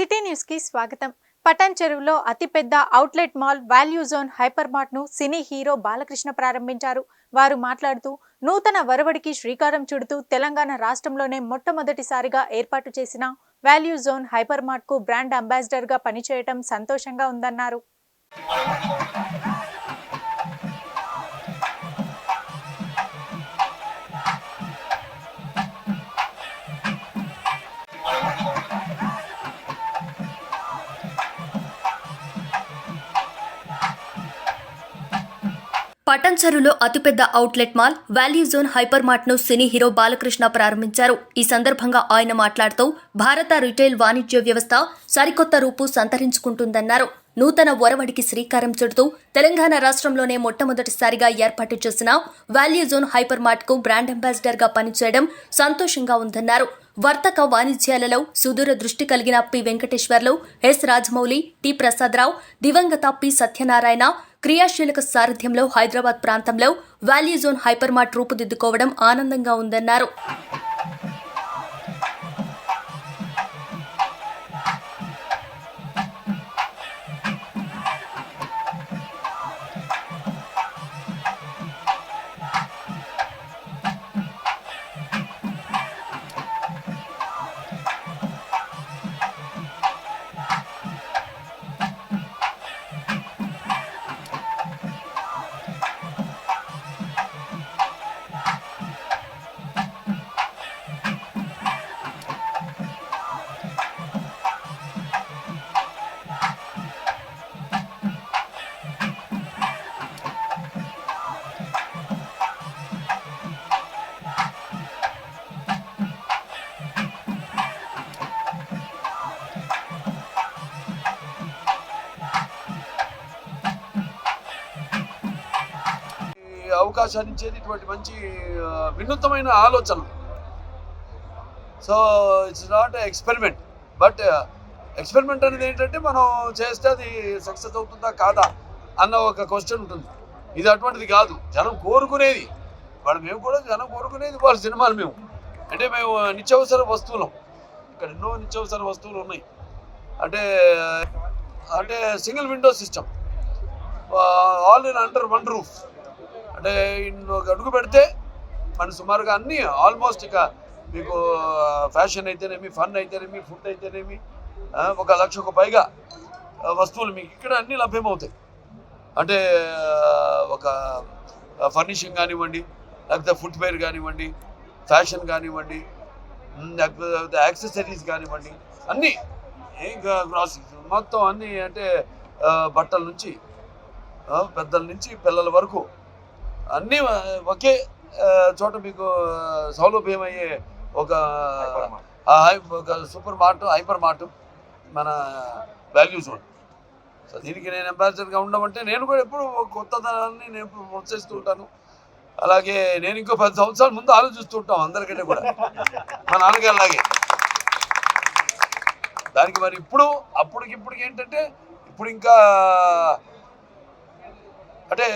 City న్యూస్కి స్వాగతం. పటాన్ చెరువులో అతిపెద్ద outlet mall value zone hyper మార్ట్ను cine hero Balakrishna ప్రారంభించారు. వారు మాట్లాడుతూ నూతన వరవడికి శ్రీకారం చుడుతూ తెలంగాణ రాష్ట్రంలోనే మొట్టమొదటిసారిగా ఏర్పాటు చేసిన వాల్యూ జోన్ హైపర్ మార్ట్కు బ్రాండ్ అంబాసిడర్గా పనిచేయటం సంతోషంగా ఉందన్నారు. పటంచెరులో అతిపెద్ద outlet mall value zone hyper మార్ట్ను cine hero Balakrishna ప్రారంభించారు. ఈ సందర్భంగా ఆయన మాట్లాడుతూ భారత రిటైల్ వాణిజ్య వ్యవస్థ సరికొత్త రూపు సంతరించుకుంటుందన్నారు. నూతన ఒరవడికి శ్రీకారం చుడుతూ తెలంగాణ రాష్ట్రంలోనే మొట్టమొదటిసారిగా ఏర్పాటు చేసిన వాల్యూ జోన్ హైపర్ మార్ట్కు బ్రాండ్ అంబాసిడర్గా పనిచేయడం సంతోషంగా ఉందన్నారు. వర్తక వాణిజ్యాలలో సుదూర దృష్టి కలిగిన P. Venkateswarlu S. Rajamouli T. Prasada Rao దివంగత పి. సత్యనారాయణ క్రియాశీలక సారథ్యంలో హైదరాబాద్ ప్రాంతంలో వాల్యూ జోన్ హైపర్ మార్ట్ రూపుదిద్దుకోవడం ఆనందంగా ఉందన్నారు. అవకాశాన్ని ఇచ్చేది ఇటువంటి మంచి వినూత్నమైన ఆలోచన so it's not experiment but experiment అనేది ఏంటంటే మనం చేస్తే అది సక్సెస్ అవుతుందా కాదా అన్న ఒక క్వశ్చన్ ఉంటుంది. ఇది అటువంటిది కాదు. జనం కోరుకునేది. వాళ్ళు మేము కూడా జనం కోరుకునేది వాళ్ళ సినిమాలు మేము. అంటే మేము నిత్యావసర వస్తువులం. ఇక్కడ ఎన్నో నిత్యావసర వస్తువులు ఉన్నాయి. అంటే అంటే single window system. All in under one roof. అంటే ఒక అడుగు పెడితే మన సుమారుగా అన్ని ఆల్మోస్ట్ ఇక మీకు ఫ్యాషన్ అయితేనేమి ఫన్ అయితేనేమి ఫుడ్ అయితేనేమి ఒక లక్షకు పైగా వస్తువులు మీకు ఇక్కడ అన్నీ లభ్యమవుతాయి. అంటే ఒక ఫర్నిషింగ్ కానివ్వండి లేకపోతే ఫుట్వేర్ కానివ్వండి ఫ్యాషన్ కానివ్వండి లేకపోతే యాక్సెసరీస్ కానివ్వండి అన్నీ ఏం గ్రాసరీస్ మొత్తం అన్నీ అంటే బట్టల నుంచి పెద్దల నుంచి పిల్లల వరకు అన్నీ ఒకే చోట మీకు సౌలభ్యమయ్యే సౌలభ్యం అయ్యే ఒక హై- ఒక సూపర్ మార్ట్ హైపర్ మార్ట్ మన వాల్యూ జోన్. సో దీనికి నేను అంబాసిడర్గా ఉండమంటే నేను కూడా ఎప్పుడు కొత్తదనాన్ని నేను ప్రోత్సహిస్తూ ఉంటాను. అలాగే నేను ఇంకో పది సంవత్సరాల ముందు ఆలోచిస్తూ ఉంటాం అందరికంటే కూడా. మా నాన్నగారు అలాగే దానికి మరి ఇప్పుడు అప్పటికి ఏంటంటే ఇప్పుడు ఇంకా అంటే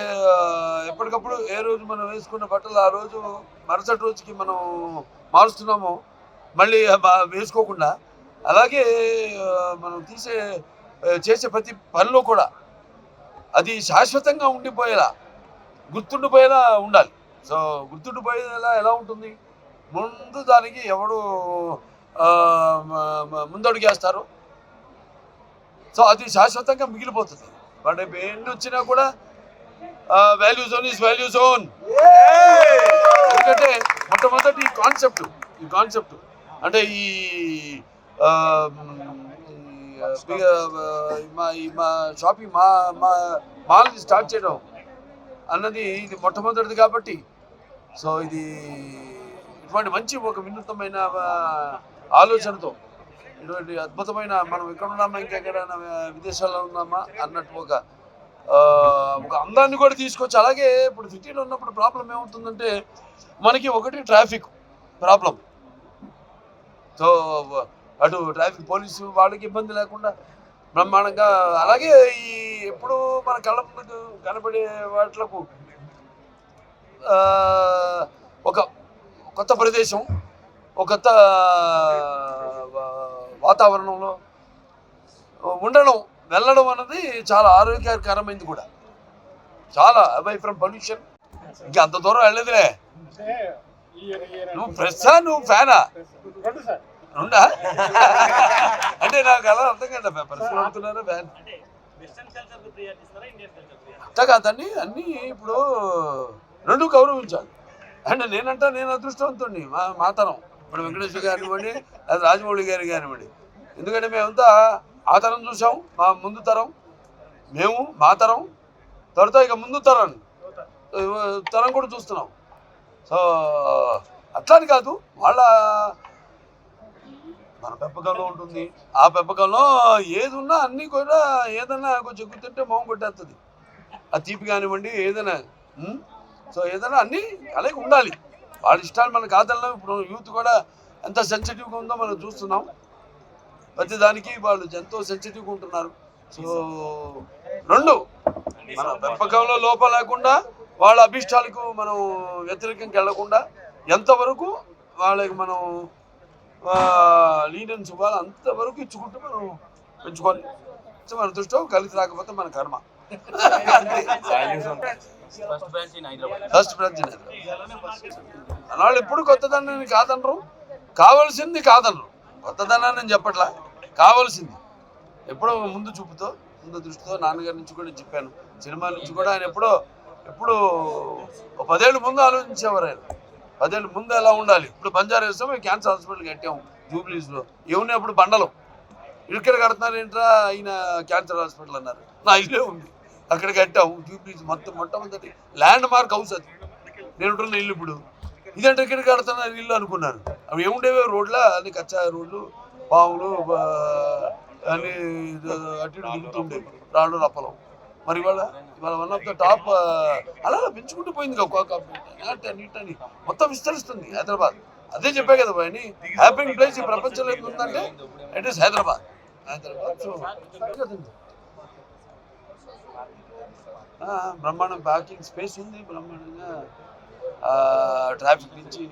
ఎప్పటికప్పుడు ఏ రోజు మనం వేసుకున్న బట్టలు ఆ రోజు మరుసటి రోజుకి మనం మారుస్తున్నాము మళ్ళీ వేసుకోకుండా అలాగే మనం తీసే చేసే ప్రతి పనిలో కూడా అది శాశ్వతంగా ఉండిపోయేలా గుర్తుండిపోయేలా ఉండాలి. సో గుర్తుండిపోయేలా ఎలా ఉంటుంది? ముందు దానికి ఎవడు ముందడుగేస్తారు? సో అది శాశ్వతంగా మిగిలిపోతుంది. బట్ ఎన్ని వచ్చినా కూడా value zone is value zone ఎందుకంటే మొట్టమొదటి ఈ కాన్సెప్ట్ ఈ కాన్సెప్ట్ అంటే ఈ మా మా షాపింగ్ మా మా మాల్ స్టార్ట్ చేయడం అన్నది ఇది మొట్టమొదటిది కాబట్టి. సో ఇది ఇటువంటి మంచి ఒక వినూత్నమైన ఆలోచనతో ఇటువంటి అద్భుతమైన మనం ఇక్కడ ఉన్నామా ఇంకెక్కడైనా విదేశాల్లో ఉన్నామా అన్నట్టు ఒక ఒక అందాన్ని కూడా తీసుకొచ్చి అలాగే ఇప్పుడు సిటీలో ఉన్నప్పుడు ప్రాబ్లం ఏమవుతుందంటే మనకి ఒకటి ట్రాఫిక్ ప్రాబ్లం. సో అటు ట్రాఫిక్ పోలీసు వాళ్ళకి ఇబ్బంది లేకుండా బ్రహ్మాండంగా అలాగే ఈ ఎప్పుడు మన కళ్ళ ముందుకు కనబడే వాటిలకు ఒక కొత్త ప్రదేశం ఒక కొత్త వాతావరణంలో ఉండడం చాలా ఆరోగ్యకరమైంది కూడా. చాలా అవై ఫ్రమ్ పొల్యూషన్ ఇంకా అంత దూరం వెళ్ళదులే నువ్వు ప్రెస్సా నువ్వు ఫ్యానా ఉండా? అంటే నాకు అలా అర్థం కదా ప్రెస్ అడుగుతున్నారా ఫ్యాన్ అట్లా కాదండి అన్నీ ఇప్పుడు రెండు గౌరవించాలి. అంటే నేనంటా నేను అదృష్టవంతుడిని మా మాతనం ఇప్పుడు వెంకటేశ్వర కానివ్వండి అది రాజమౌళి గారి కానివ్వండి. ఎందుకంటే మేమంతా ఆ తరం చూసాం మా ముందు తరం. మేము మా తరం తర్వాత ఇక ముందు తరం తరం కూడా చూస్తున్నాం. సో అట్లాని కాదు వాళ్ళ మన పెంపకంలో ఉంటుంది. ఆ పెంపకంలో ఏది ఉన్నా అన్నీ కూడా ఏదన్నా కొంచెం గుర్తుంటే మొహం కొట్టేస్తుంది ఆ తీపి కానివ్వండి ఏదైనా? సో ఏదైనా అన్నీ అలాగే ఉండాలి. వాళ్ళ ఇష్టాలు మన కాదల్లో ఇప్పుడు యూత్ కూడా ఎంత సెన్సిటివ్గా ఉందో మనం చూస్తున్నాం. ప్రతి దానికి వాళ్ళు ఎంతో సెన్సిటివ్గా ఉంటున్నారు. సో రెండు మన పెంపకంలో లోపం లేకుండా వాళ్ళ అభిష్టాలకు మనం వ్యతిరేకంగా వెళ్ళకుండా ఎంతవరకు వాళ్ళకి మనం లీనియన్స్ ఇవ్వాలి అంతవరకు ఇచ్చుకుంటూ మనం పెంచుకొని సో మన దృష్టిలో కలిసి రాకపోతే మన కర్మ. ఫస్ట్ బ్రాంచ్ వాళ్ళు ఎప్పుడు కొత్తదనాన్ని కాదనరు. కావాల్సింది కాదనరు. కొత్తదనాన్ని నేను చెప్పట్లా. కావాల్సింది. ఎప్పుడో ముందు చూపుతో ముందు దృష్టితో నాన్నగారి నుంచి కూడా చెప్పాను. సినిమా నుంచి కూడా ఆయన ఎప్పుడో ఎప్పుడు పదేళ్ళు ముందు ఆలోచించేవారు ఆయన. పదేళ్ళు ముందు ఎలా ఉండాలి. ఇప్పుడు బంజారా వేస్తాం క్యాన్సర్ హాస్పిటల్ కట్టాము జూబ్లీస్లో. ఏమున్నాయి అప్పుడు? బండలు. ఇక్కడ కడుతున్నారు ఏంట్రా ఆయన క్యాన్సర్ హాస్పిటల్ అన్నారు. నా ఇల్లే ఉంది. అక్కడ కట్టాము జూబ్లీస్ మొత్తం మొట్టమొదటి ల్యాండ్ మార్క్ హౌస్ అది. నేను ఉంటున్న ఇల్లు ఇప్పుడు. ఇదంటే ఇక్కడ కడుతున్నారు? ఇల్లు అనుకున్నాను. అవి ఏముండేవి? రోడ్ల అన్ని కచ్చా రోడ్లు పాములు అని అటు ఇటు దిగుతుండేవి రాళ్ళు రప్పలం మరి ఇవాళ ఇవాళ వన్ ఆఫ్ ద టాప్ అలా పెంచుకుంటూ పోయింది ఒక్కొక్క మొత్తం విస్తరిస్తుంది హైదరాబాద్. అదే చెప్పే కదా అని హ్యాపీ ప్లేస్ ఈ ప్రపంచంలో ఏది ఉందంటే it is Hyderabad. Hyderabad so బ్రహ్మాండం ప్యాకింగ్ స్పేస్ ఉంది బ్రహ్మాండంగా ట్రాఫిక్ నుంచి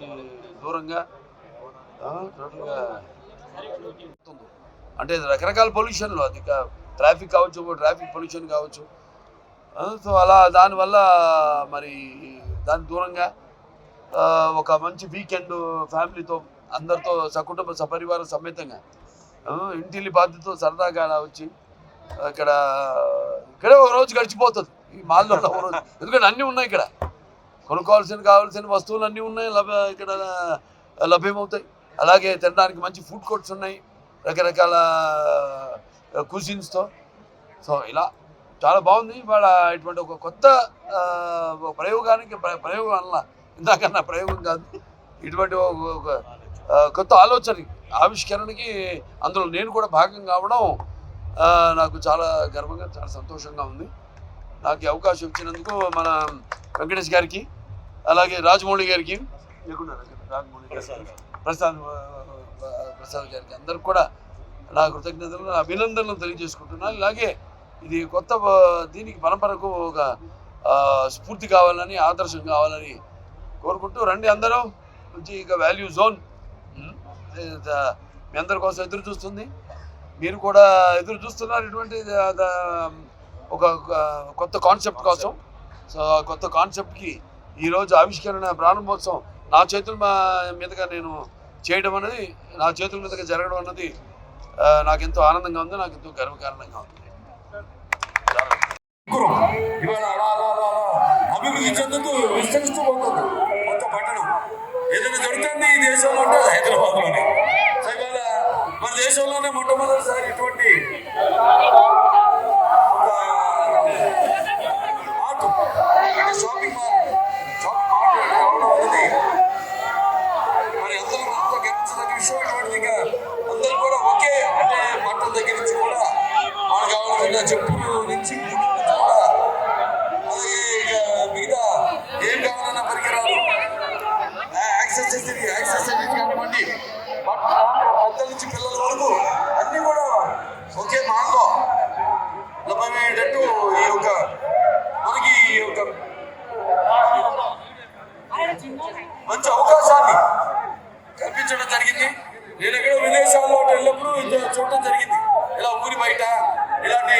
దూరంగా టోటల్గా ఉంటుంది. అంటే రకరకాల పొల్యూషన్లు అది ట్రాఫిక్ కావచ్చు ట్రాఫిక్ పొల్యూషన్ కావచ్చు. సో అలా దానివల్ల మరి దాని దూరంగా ఒక మంచి వీకెండ్ ఫ్యామిలీతో అందరితో సకుటుంబ సపరివారం సమేతంగా ఇంటిల్లి బాధ్యతతో సరదాగా అలా వచ్చి ఇక్కడ ఇక్కడే ఒక రోజు గడిచిపోతుంది. ఈ మాల్లో ఒక రోజు. ఎందుకంటే అన్నీ ఉన్నాయి ఇక్కడ. కొనుక్కోవాల్సిన కావాల్సిన వస్తువులు అన్నీ ఉన్నాయి లభ్య ఇక్కడ లభ్యమవుతాయి. అలాగే తినడానికి మంచి ఫుడ్ కోర్ట్స్ ఉన్నాయి. రకరకాల కుజిన్స్తో సో ఇలా చాలా బాగుంది. ఇవాళ ఇటువంటి ఒక కొత్త ప్రయోగానికి ప్ర- ప్రయోగం అన్న ఇందాకన్నా ప్రయోగం కాదు. ఇటువంటి ఒక కొత్త ఆలోచన ఆవిష్కరణకి అందులో నేను కూడా భాగం కావడం నాకు చాలా గర్వంగా చాలా సంతోషంగా ఉంది. నాకు అవకాశం ఇచ్చినందుకు మన వెంకటేష్ గారికి అలాగే రాజమౌళి గారికి. రాజమౌళి గారికి. ప్రసాద్ ప్రసాద్ గారికి అందరికి కూడా నా కృతజ్ఞతలు నా అభినందనలు తెలియజేసుకుంటున్నాను. ఇలాగే ఇది కొత్త దీనికి పరంపరకు ఒక స్ఫూర్తి కావాలని ఆదర్శం కావాలని కోరుకుంటూ రండి అందరూ. మంచి ఇక వాల్యూ జోన్ మీ అందరి కోసం ఎదురు చూస్తుంది. మీరు కూడా ఎదురు చూస్తున్నారు ఇటువంటి ఒక కొత్త కాన్సెప్ట్ కోసం. సో ఆ కొత్త కాన్సెప్ట్కి ఈరోజు ఆవిష్కరణ ప్రారంభోత్సవం. నా చేతుల మా- మీదుగా నేను చేయడం అనేది నా చేతుల మీదుగా జరగడం అన్నది నాకెంతో నాకు ఎంతో ఆనందంగా ఉంది నాకు ఎంతో గర్వకారణంగా ఉంది. అభివృద్ధి చెందుతూ విస్తరిస్తూ పోతుంది. మొత్తం పట్టణం. ఏదైనా దొరుకుతుంది ఈ దేశంలో అంటే అది హైదరాబాద్లోనే. సో ఇవాళ మన దేశంలోనే మొట్టమొదటిసారి ఇటువంటి నుంచి పిల్లల వరకు అన్ని కూడా ఒకే మాటలో లభ్యమయ్యేటట్టు ఈ యొక్క మనకి ఈ యొక్క మంచి అవకాశాన్ని కల్పించడం జరిగింది. నేను ఎక్కడో విదేశాల్లో వెళ్ళినప్పుడు ఇంత చూడటం జరిగింది. ఇలా ఊరి బయట ఇలాంటి